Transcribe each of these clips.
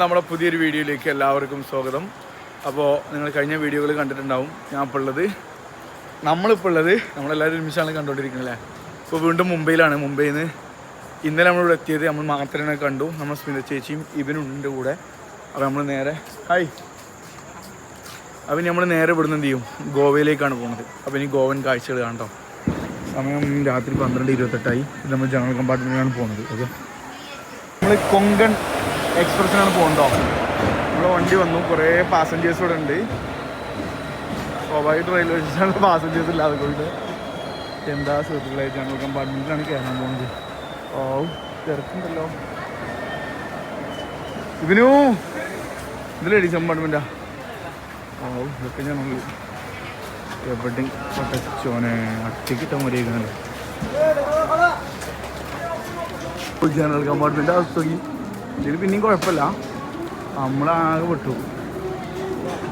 നമ്മുടെ പുതിയൊരു വീഡിയോയിലേക്ക് എല്ലാവർക്കും സ്വാഗതം. അപ്പോൾ നിങ്ങൾ കഴിഞ്ഞ വീഡിയോകൾ കണ്ടിട്ടുണ്ടാവും. ഞാൻ ഇപ്പോൾ ഉള്ളത് നമ്മളിപ്പോൾ ഉള്ളത് നമ്മളെല്ലാവരും ഒരുമിച്ചാണ് കണ്ടുകൊണ്ടിരിക്കുന്നത് ഇപ്പോൾ വീണ്ടും മുംബൈയിലാണ്. മുംബൈയിൽ നിന്ന് ഇന്നലെ നമ്മളിവിടെ എത്തിയത് നമ്മൾ മാത്രമേ കണ്ടു. നമ്മൾ സ്മിത ചേച്ചിയും ഇവനും ഉണ്ട് കൂടെ. അപ്പോൾ നമ്മൾ നേരെ ഹായ്. അപ്പം നമ്മൾ നേരെ ഇവിടുന്ന് എന്ത് ചെയ്യും? ഗോവയിലേക്കാണ് പോകുന്നത് അപ്പോൾ ഇനി ഗോവൻ കാഴ്ചകൾ കാണട്ടോ സമയം രാത്രി പന്ത്രണ്ട് ഇരുപത്തെട്ടായി നമ്മൾ ജനറൽ കമ്പാർട്ട്മെന്റിലാണ് പോകുന്നത് ഓക്കെ. നമ്മൾ കൊങ്കൺ എക്സ്പ്രസ്സിനാണ് പോകണ്ടോ? നമ്മളെ വണ്ടി വന്നു. കുറേ പാസഞ്ചേഴ്സ് ഇവിടെ ഉണ്ട്. സ്വാഭാവികമായിട്ട് റെയിൽവേ സ്റ്റേഷനിൽ പാസഞ്ചേഴ്സ് ഇല്ലാതെ കൊണ്ട് എന്താ സുഹൃത്തുക്കളെ ജനറൽ കമ്പാർട്ട്മെന്റിലാണ് കയറാൻ പോകുന്നത് ഓ തിരക്കുണ്ടല്ലോ. ഇവനു ഇത് ലേഡീസ് കമ്പാർട്ട്മെന്റാ ഓ ഇതൊക്കെ ഞങ്ങൾ എവിടെ പട്ടച്ചോനെ അട്ടിക്കിട്ട മുറിയിക്കുന്നുണ്ട് ജനറൽ കമ്പാർട്ട്മെന്റ് അവസ്ഥ ഇതിൽ പിന്നെയും കുഴപ്പമില്ല. നമ്മളാകെ വിട്ടു.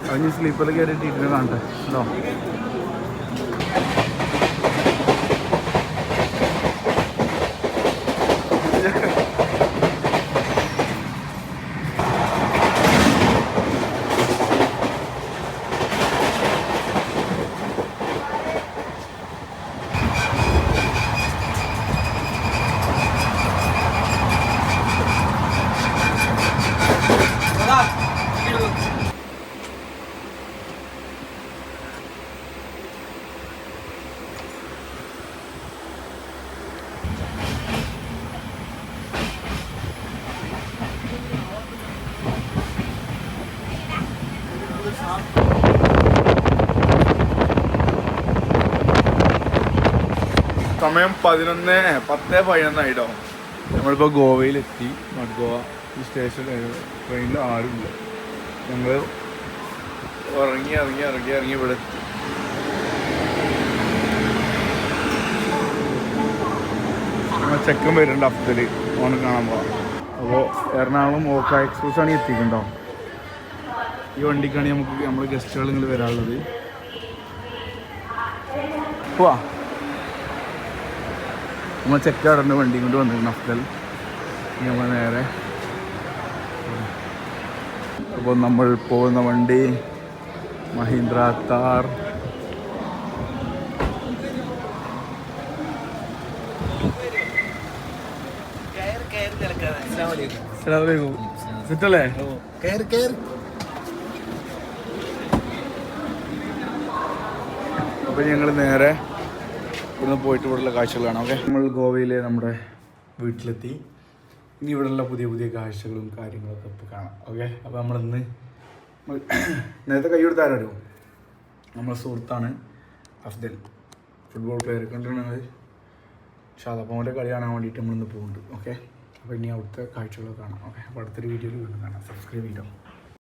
കഴിഞ്ഞ് സ്ലീപ്പറിൽ കയറി ടീറ്റിനെ കാണട്ടെ. കേട്ടോ? സമയം പതിനൊന്ന് പത്ത് പതിനൊന്നായിട്ടോ നമ്മളിപ്പോൾ ഗോവയിലെത്തി. നോർത്ത് ഗോവ ഈ സ്റ്റേഷൻ ട്രെയിനിൽ ആരുമില്ല. ഞങ്ങൾ ഇറങ്ങി ഇറങ്ങി ഇറങ്ങി ഇറങ്ങി ഇവിടെ എത്തി. ചെക്കൻ വരുന്നുണ്ട് അഫ്തൽ ഓണം കാണാൻ പോവാം. അപ്പോൾ എറണാകുളം ഓക്ക എക്സ്പ്രസ് ആണ് എത്തിയിട്ടുണ്ടോ ഈ വണ്ടിക്കാണ് നമുക്ക് നമ്മൾ ഗസ്റ്റുകൾ ഇങ്ങോട്ട് വരാനുള്ളത്. പോവാ. നമ്മൾ ചെക്ക് അവിടെ വണ്ടി കൊണ്ട് വന്നിരുന്നു അഫ്തൽ നമ്മൾ നേരെ. അപ്പോൾ നമ്മൾ പോകുന്ന വണ്ടി മഹീന്ദ്ര താർ സെറ്റല്ലേ അപ്പോൾ ഞങ്ങൾ നേരെ ഇവിടുന്ന് പോയിട്ട് ഇവിടെയുള്ള കാഴ്ചകളാണ് ഓക്കെ നമ്മൾ ഗോവയിലെ നമ്മുടെ വീട്ടിലെത്തി. ഇനി ഇവിടെയുള്ള പുതിയ പുതിയ കാഴ്ചകളും കാര്യങ്ങളൊക്കെ ഇപ്പോൾ കാണാം ഓക്കെ അപ്പോൾ നമ്മളിന്ന് നേരത്തെ കൈ കൊടുത്താരോ നമ്മളെ സുഹൃത്താണ് അഫ്ദൽ. ഫുട്ബോൾ പ്ലെയർ കണ്ടിട്ടുണ്ടെങ്കിൽ ഷാദപ്പോന്റെ കളി കാണാൻ വേണ്ടിയിട്ട് നമ്മളിന്ന് പോകുന്നുണ്ട് ഓക്കെ അപ്പോൾ ഇനി അവിടുത്തെ കാഴ്ചകളൊക്കെ കാണാം ഓക്കെ അപ്പോൾ അടുത്തൊരു വീഡിയോയിൽ വീണ്ടും കാണാം. സബ്സ്ക്രൈബ് ചെയ്തോ?